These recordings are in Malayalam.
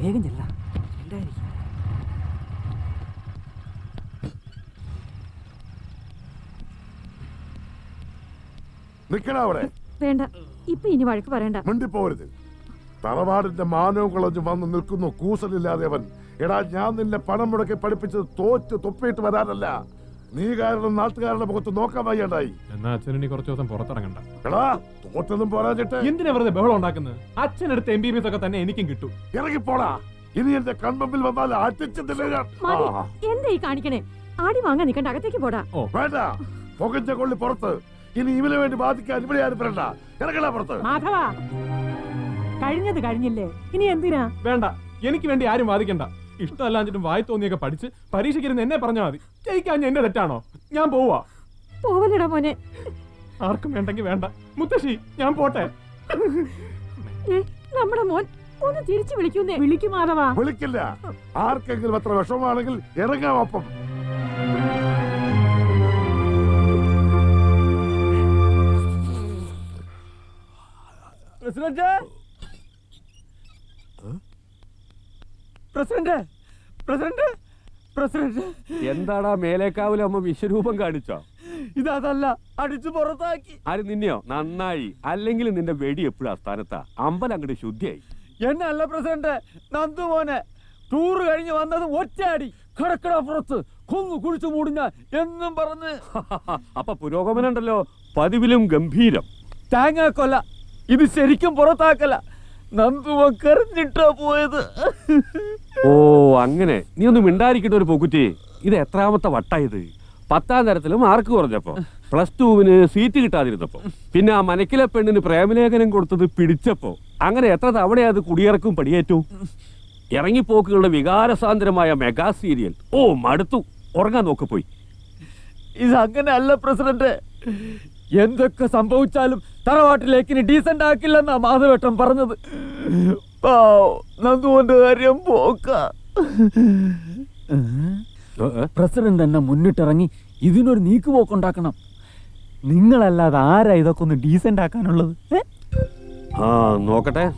വേഗം ചെല്ല. ഉണ്ടായിരിക്കും നിക്കണ അവിടെ. വേണ്ട. ഇപ്പൊ ഇനി വഴക്ക് പറയണ്ട. മിണ്ടിപ്പോരുത് തറവാടിന്റെ മാനവും കളഞ്ഞു വന്ന് നിൽക്കുന്നു. കൂസലില്ലാതെ അവൻ. എടാ ഞാൻ നിന്നെ പണം മുടക്കി പഠിപ്പിച്ചത് തോറ്റ് തൊപ്പിയിട്ട് വരാനല്ല. നീ കാരണം നാട്ടുകാരുടെ മുഖത്ത് നോക്കാൻ വയ്യണ്ടായി. എന്നാ അച്ഛൻ ഇനി കുറച്ച് ദിവസം പുറത്തിറങ്ങണ്ട. എടാ തോറ്റതും പോരാഞ്ഞിട്ട്. എന്തിനാ വെറുതെ ബഹളം ഉണ്ടാക്കുന്നത്? അച്ഛൻ എടുത്ത എം ബി ബി എസ് ഒക്കെ തന്നെ എനിക്കും കിട്ടും. ഇറങ്ങിപ്പോടാ. ഇനി എന്റെ കൺമുമ്പിൽ വന്നാൽ ആ, എന്താ ഈ കാണിക്കണേ? ആടി വാങ്ങാൻ നിൽക്കണ്ട അകത്തേക്ക് പോടാ. ഓ. വേണ്ട. പുകഞ്ഞ കൊള്ളി പുറത്ത്. ഇനി ഇവന് വേണ്ടി ബാധിക്കാൻ ഇവിടെ ആരും വരണ്ട. ഇറങ്ങണ പുറത്ത്. മാധവ കഴിഞ്ഞത് കഴിഞ്ഞില്ലേ? ഇനി എന്തിനാ? വേണ്ട. എനിക്ക് വേണ്ടി ആരും വാദിക്കണ്ട. ഇഷ്ടമല്ലാഞ്ഞിട്ടും വായി തോന്നിയൊക്കെ പഠിച്ച് പരീക്ഷയ്ക്കിരുന്ന് എന്നെ പറഞ്ഞാൽ മതി. ജയിക്കാൻ എന്റെ തെറ്റാണോ? ഞാൻ പോവാ പോവല്ലടാ മോനെ. ആർക്കും വേണ്ടെങ്കിൽ വേണ്ട. മുത്തശ്ശി ഞാൻ പോട്ടെ. നമ്മുടെ മോൻ ഒന്ന് തിരിച്ചു വിളിക്കുന്നേ. വിളിക്കുമാറവാ മാധവ. വിളിക്കില്ല. ആർക്കെങ്കിലും അത്ര വിഷമമാണെങ്കിൽ ഇറങ്ങാം പ്രസിഡന്റ് പ്രസിഡന്റ് പ്രസിഡന്റ് പ്രസിഡന്റ്. എന്താടാ മേലേക്കാവിലെ അമ്മ വിശ്വരൂപം കാണിച്ചോ? ഇതല്ല അടിച്ചു പുറത്താക്കി. ആര് നിന്നെയോ? നന്നായി. അല്ലെങ്കിൽ നിന്റെ വെടി എപ്പോഴും സ്ഥാനത്താ? അമ്പലം അങ്ങോട്ട് ശുദ്ധിയായി. എന്നല്ല പ്രസിഡന്റ് നന്ദു മോനെ ടൂർ കഴിഞ്ഞ് വന്നത് ഒറ്റയടി. കടക്കട പുറത്ത് കൊന്നു കുഴിച്ചു മൂടിഞ്ഞ എന്നും പറഞ്ഞ്. അപ്പൊ പുരോഗമനം ഉണ്ടല്ലോ പതിവിലും ഗംഭീരം. തേങ്ങ കൊല്ല ഇത് ശരിക്കും പുറത്താക്കല. പോയത്. ഓ അങ്ങനെ. നീ ഒന്നും മിണ്ടായിരിക്കട്ടെ ഒരു പൊക്കുറ്റി. ഇത് എത്രാമത്തെ വട്ടായത്? പത്താം തരത്തിലും മാർക്ക് കുറഞ്ഞപ്പോ. പ്ലസ് ടുവിന് സീറ്റ് കിട്ടാതിരുന്നപ്പോ. പിന്നെ ആ മനക്കിലെ പെണ്ണിന് പ്രേമലേഖനം കൊടുത്തത് പിടിച്ചപ്പോ. അങ്ങനെ എത്ര തവണ അത് കുടിയിറക്കും പടിയേറ്റു? ഇറങ്ങിപ്പോക്കുകളുടെ വികാരസാന്ദ്രമായ മെഗാ സീരിയൽ. ഓ മടുത്തു. ഉറങ്ങാൻ നോക്ക് പോയി. ഇത് അങ്ങനെ അല്ല പ്രസിഡന്റ് എന്തൊക്കെ സംഭവിച്ചാലും തറവാട്ടിലേക്ക് ഇനി ഡീസന്റ് ആക്കില്ലെന്നാ മാധവേട്ടൻ പറഞ്ഞത്. കാര്യം പോക്ക. പ്രസിഡന്റ് എന്നെ മുന്നിട്ടിറങ്ങി ഇതിനൊരു നീക്കുപോക്കുണ്ടാക്കണം നിങ്ങളല്ലാതെ ആരാ ഇതൊക്കെ ഒന്ന് ഡീസന്റ് ആക്കാനുള്ളത്? ആ നോക്കട്ടെ.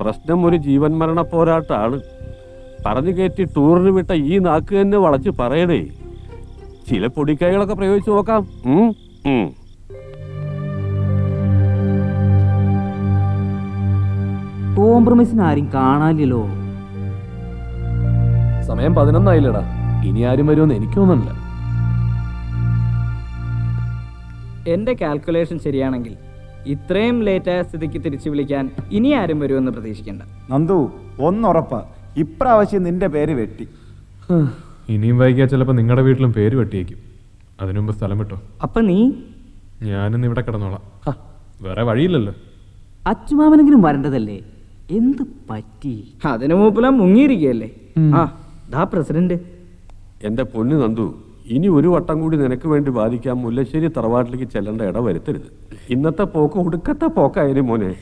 പ്രശ്നം ഒരു ജീവൻ മരണ പോരാട്ടാണ്. പറഞ്ഞു കയറ്റി ടൂറിന് വിട്ട ഈ നാക്ക് തന്നെ വളച്ച് പറയണേ. ചില പൊടിക്കൈകളൊക്കെ പ്രയോഗിച്ചു നോക്കാം. കോംപ്രമൈസിന് ആരും കാണാനില്ലല്ലോ. സമയം പതിനൊന്നായില്ലടാ. ഇനി ആരും വരുമെന്ന് എനിക്ക് തോന്നുന്നില്ല. എന്റെ കാൽക്കുലേഷൻ ശരിയാണെങ്കിൽ ഇത്രയും ലേറ്റ് ആയ സ്ഥിതിക്ക് തിരിച്ചു വിളിക്കാൻ ഇനി ആരും വരുമെന്ന് പ്രതീക്ഷിക്കണ്ട. നന്ദു ഒന്നുറപ്പ. ഇപ്രാവശ്യം നിന്റെ പേര് വെട്ടി. ഇനിയും വൈകിയാൽ ചിലപ്പോൾ നിങ്ങളുടെ വീട്ടിലും പേര് വെട്ടിയേക്കും. അതിനു മുമ്പ് സ്ഥലം വിട്ടോ. അപ്പൊ നീ? ഞാനിന്ന് ഇവിടെ കിടന്നോളാം. ഹ, വേറെ വഴിയില്ലല്ലോ. അച്ചുമാമനെങ്കിലും വരേണ്ടതല്ലേ? എന്ത് പറ്റി? അതിനു മൂപ്പിലാ മുങ്ങിയിരിക്കുകയല്ലേ ആ ദാ പ്രസിഡന്റ്. എന്റെ പൊന്നു നന്ദു ഇനി ഒരു വട്ടം കൂടി നിനക്ക് വേണ്ടി ബാധിക്കാൻ മുല്ലശ്ശേരി തറവാട്ടിലേക്ക് ചെല്ലേണ്ട ഇട വരുത്തരുത്. ഇന്നത്തെ പോക്ക് ഒടുക്കത്തെ പോക്കായാലും മോനെ.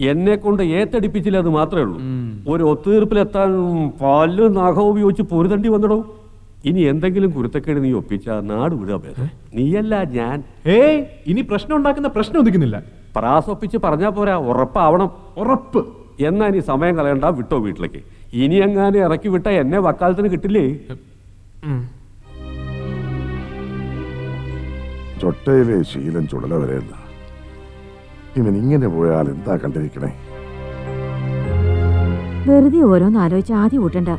എന്നെ കൊണ്ട് ഏത്തടിപ്പിച്ചില്ല അത് മാത്രമേ ഉള്ളൂ. ഒരു ഒത്തുതീർപ്പിലെത്താൻ പല്ല് നാഗം ഉപയോഗിച്ച് പൊരുതണ്ടി വന്നിടോ. ഇനി എന്തെങ്കിലും കുരുത്തക്കേട് നീ ഒപ്പിച്ച നാട് വിടുക. നീയല്ല ഞാൻ. ഏയ് ഇനി പ്രശ്നം ഉണ്ടാക്കുന്ന പ്രശ്നം ഒതുക്കുന്നില്ല. പ്രാസൊപ്പിച്ച് പറഞ്ഞാ പോരാ ഉറപ്പാവണം. ഉറപ്പ്. എന്നാ ഇനി സമയം കളയണ്ട വിട്ടോ വീട്ടിലേക്ക്. ഇനി എങ്ങാനും ഇറക്കി വിട്ട എന്നെ വക്കാലത്തിന് കിട്ടില്ലേ? ചൊട്ടയിലെ ശീലം ചുടല വരെയല്ല. ഇവൻ ഇങ്ങനെ പോയാൽ എന്താ കണ്ടിരിക്കണേ? വെറുതെ ഓരോന്ന് ആലോചിച്ച് ആദ്യം കൂട്ടണ്ട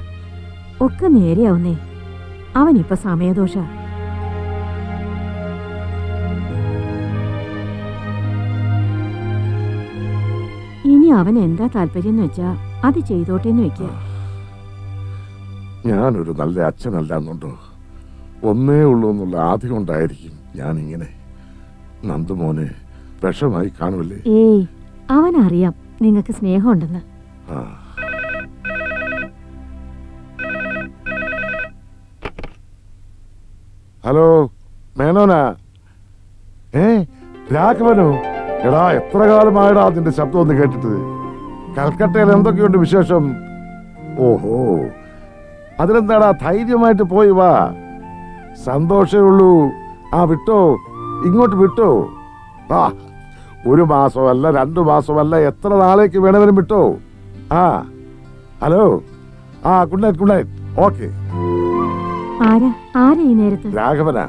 ഒക്കെ നേരെയാവുന്നേ. അവനിപ്പൊ സമയദോഷ. ഇനി അവൻ എന്താ താല്പര്യം എന്ന് വെച്ചാ അത് ചെയ്തോട്ടേന്ന് വെക്കുക ഞാനൊരു നല്ല അച്ഛനല്ല എന്നുണ്ടോ? ഒന്നേ ഉള്ളൂ എന്നുള്ള ആദ്യം കൊണ്ടായിരിക്കും ഞാൻ ഇങ്ങനെ നന്ദുമോനെ വിഷമായി കാണുമല്ലേ? ഏയ് അവനറിയാം നിങ്ങൾക്ക് സ്നേഹമുണ്ടെന്ന്. ആ. ഹലോ മേനോനാ? ഏ രാഘവനോ? എടാ എത്ര കാലമായടാ അതിന്റെ ശബ്ദം ഒന്ന് കേട്ടിട്ട്? കൽക്കട്ടയിൽ എന്തൊക്കെയുണ്ട് വിശേഷം? ഓഹോ അതിലെന്താടാ ധൈര്യമായിട്ട് പോയി വാ. സന്തോഷേ ഉള്ളൂ. ആ വിട്ടോ? ഇങ്ങോട്ട് വിട്ടോ? ആ ഒരു മാസമല്ല രണ്ടു മാസമല്ല എത്ര നാളേക്ക് വേണമെങ്കിലും വിട്ടോ? ആ ഹലോ? ആ good night good night. Okay. രാഘവനാ.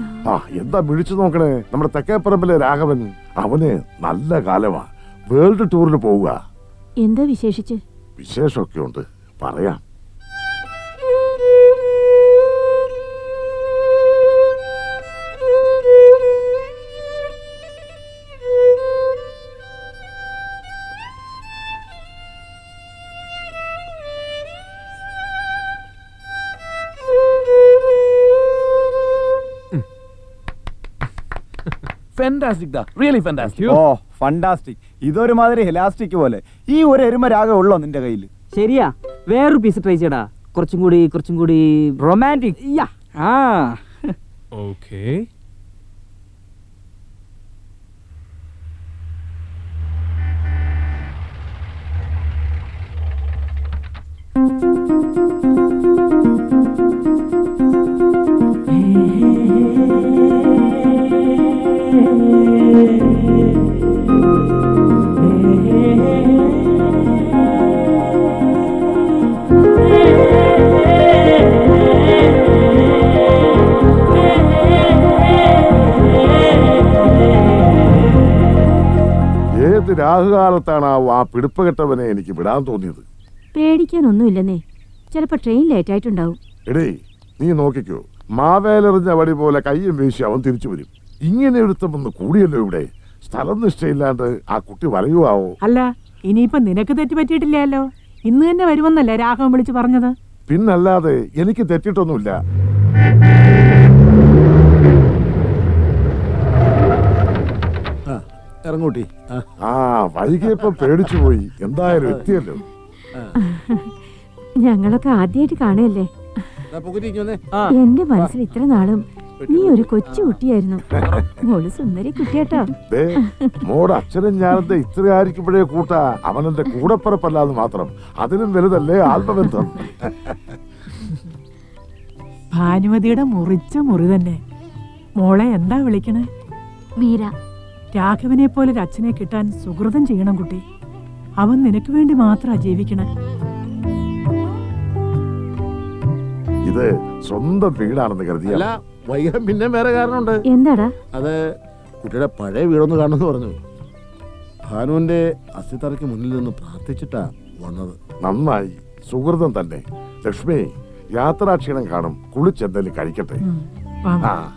ആ എന്താ മിഴിച്ചു നോക്കണേ? നമ്മുടെ തെക്കേപ്പറമ്പിലെ രാഘവൻ അവന് നല്ല കാലമാ. വേൾഡ് ടൂറിന് പോവുക. എന്താ വിശേഷിച്ച്? വിശേഷമൊക്കെ ഉണ്ട്. പറയാം. ഫാന്റാസ്റ്റിക് ദാ. റിയലി ഫാന്റാസ്റ്റിക് ഓ ഫണ്ടാസ്റ്റിക് ഇതൊരുമാതിരി ഹെലാസ്റ്റിക് പോലെ. ഈ ഒരു എരുമ രാഗം ഉള്ളോ നിന്റെ കയ്യിൽ? ശരിയാ. വേറൊരു പീസ് ട്രൈ ചെയ്യടാ. കുറച്ചും കൂടി കുറച്ചും കൂടി റൊമാന്റിക് യാ. ആ ഓക്കേ രാഹുകാലത്താണ് ആ ആ പിടിപ്പ് കെട്ടവനെ എനിക്ക് വിടാൻ തോന്നിയത്. പേടിക്കാനൊന്നുമില്ലെന്നേ. ചിലപ്പോ ട്രെയിൻ ലേറ്റ് ആയിട്ടുണ്ടാവും. എടേ നീ നോക്കിക്കോ. മാവേലെറിഞ്ഞ വടി പോലെ കയ്യും വീശി അവൻ തിരിച്ചു വരും. ഇങ്ങനെ ഒരുത്തം വന്ന് കൂടിയല്ലോ ഇവിടെ. സ്ഥലം നിഷ്ഠയില്ലാണ്ട് ആ കുട്ടി വലയുവാവോ അല്ല ഇനിയിപ്പൊ നിനക്ക് തെറ്റ് പറ്റിയിട്ടില്ലല്ലോ. ഇന്ന് തന്നെ വരുമെന്നല്ലേ രാഘവൻ വിളിച്ചു പറഞ്ഞത്? പിന്നല്ലാതെ എനിക്ക് തെറ്റിട്ടൊന്നുമില്ല. ഇറങ്ങൂട്ടി. ആ. വൈകിയപ്പോ പേടിച്ചു പോയി. എന്തായാലും എത്തിയല്ലോ. ഞങ്ങളൊക്കെ ആദ്യമായിട്ട് കാണുകയല്ലേ? എന്റെ മനസ്സിൽ ഇത്ര നാളും നീ ഒരു കൊച്ചു കുട്ടിയായിരുന്നു. മോൾ സുന്ദരി കുട്ടിയാട്ടോ. മോടെ അച്ഛനും ഞാനെന്താ ഇത്ര ആയിരിക്കുമ്പോഴേ കൂട്ടാ. അവനെന്റെ കൂടപ്പറപ്പല്ലാതെ മാത്രം. അതിലും വലുതല്ലേ ആത്മബന്ധം. ഭാനുമതിയുടെ മുറിച്ച മുറി തന്നെ. മോളെ എന്താ വിളിക്കണേ? മീര രാഘവനെ പോലെ ഒരു അച്ഛനെ കിട്ടാൻ സുഹൃതം ചെയ്യണം കുട്ടി. അവൻ നിനക്ക് വേണ്ടി മാത്രമാ ജീവിക്കണേ. ഇത് സ്വന്തം വീടാണെന്ന് കരുതിയ. വൈകാൻ പിന്നെ വേറെ കാരണമുണ്ട്. എന്താടാ? അത് കുട്ടിയുടെ പഴയ വീടൊന്ന് കാണുമെന്ന് പറഞ്ഞു. ഭാനുവിന്റെ അസ്ഥിത്തറയ്ക്ക് മുന്നിൽ നിന്ന് പ്രാർത്ഥിച്ചിട്ടാ വന്നത്. നന്നായി. സുഹൃതം തന്നെ. ലക്ഷ്മി യാത്രാക്ഷീണം കാണും. കുളിച്ചെന്തെങ്കിലും കഴിക്കട്ടെ. ആ.